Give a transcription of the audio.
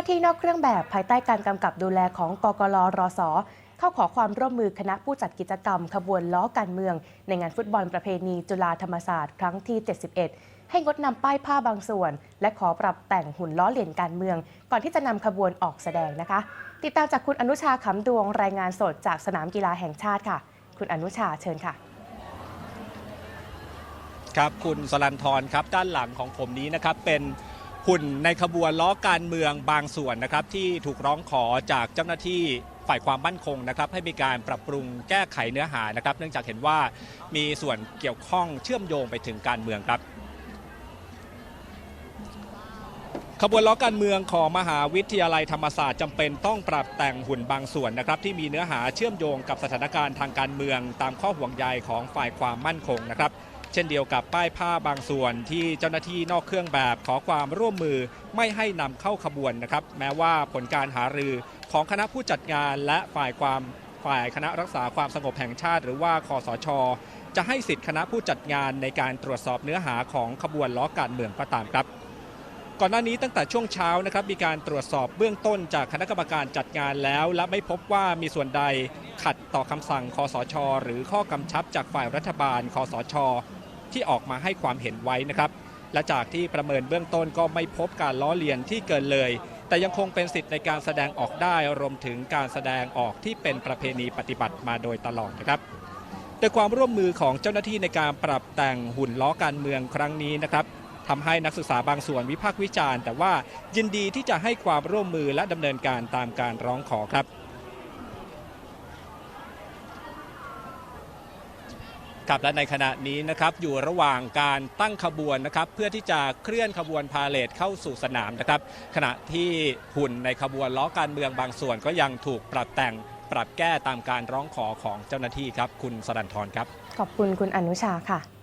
น้าที่นอกเครื่องแบบภายใต้การกำกับดูแลของกกลรสเข้าขอความร่วมมือคณะผู้จัดกิจกรรม ขบวนล้อการเมือง ในงานฟุตบอลประเพณีจุฬาธรรมศาสตร์ครั้งที่ 71 ให้งดนำป้ายผ้าบางส่วน และขอปรับแต่งหุ่นล้อเหรียญการเมือง ก่อนที่จะนำขบวนออกแสดงนะคะ ติดตามจากคุณอนุชาขำดวงรายงานสดจากสนามกีฬาแห่งชาติค่ะ คุณอนุชาเชิญค่ะครับคุณสลันทรครับด้านหลังของผมนี้นะครับเป็น หุ่นในขบวนล้อการเมืองบางส่วนนะครับที่ถูกร้องขอจากเจ้าหน้าที่ฝ่ายความมั่นคงนะครับให้มีการปรับปรุงแก้ไขเนื้อหานะครับ เนื่องจากเห็นว่ามีส่วนเกี่ยวข้องเชื่อมโยงไปถึงการเมืองครับขบวนล้อการเมืองของมหาวิทยาลัยธรรมศาสตร์จำเป็นต้องปรับแต่งหุ่นบางส่วนนะครับ ที่มีเนื้อหาเชื่อมโยงกับสถานการณ์ทางการเมือง ตามข้อห่วงใยของฝ่ายความมั่นคงนะครับ เช่นเดียวกับป้ายผ้าบางส่วนที่เจ้าหน้าที่นอกเครื่องแบบขอความร่วมมือไม่ให้นำเข้าขบวนนะครับ แม้ว่าผลการหารือของคณะผู้จัดงานและฝ่ายความฝ่ายคณะรักษาความสงบแห่งชาติ หรือว่าคอสช จะให้สิทธิคณะผู้จัดงานในการตรวจสอบเนื้อหาของขบวนล้อการเมืองก็ตามครับก่อนหน้านี้ตั้งแต่ช่วงเช้านะครับมีการตรวจสอบเบื้องต้นจากคณะกรรมการจัดงานแล้ว และไม่พบว่ามีส่วนใดขัดต่อคำสั่งคอสช หรือข้อกำชับจากฝ่ายรัฐบาล คอสช ที่ออกมาให้ความเห็นไว้นะครับและจากที่ประเมินเบื้องต้นก็ไม่พบการล้อเลียนที่เกินเลย แต่ยังคงเป็นสิทธิ์ในการแสดงออกได้รวมถึงการแสดงออกที่เป็นประเพณีปฏิบัติมาโดยตลอดนะครับโดยความร่วมมือของเจ้าหน้าที่ในการปรับแต่งหุ่นล้อการเมืองครั้งนี้นะครับทำให้นักศึกษาบางส่วนวิพากษ์วิจารณ์ แต่ว่ายินดีที่จะให้ความร่วมมือและดำเนินการตามการร้องขอครับ ครับและในขณะนี้นะครับอยู่ระหว่างการตั้งขบวนนะครับเพื่อที่จะเคลื่อนขบวนพาเลทเข้าสู่สนามนะครับขณะที่หุ่นในขบวนล้อการเมืองบางส่วนก็ยังถูกปรับแต่งปรับแก้ตามการร้องขอของเจ้าหน้าที่ครับ คุณสรันทรครับ ขอบคุณคุณอนุชาค่ะ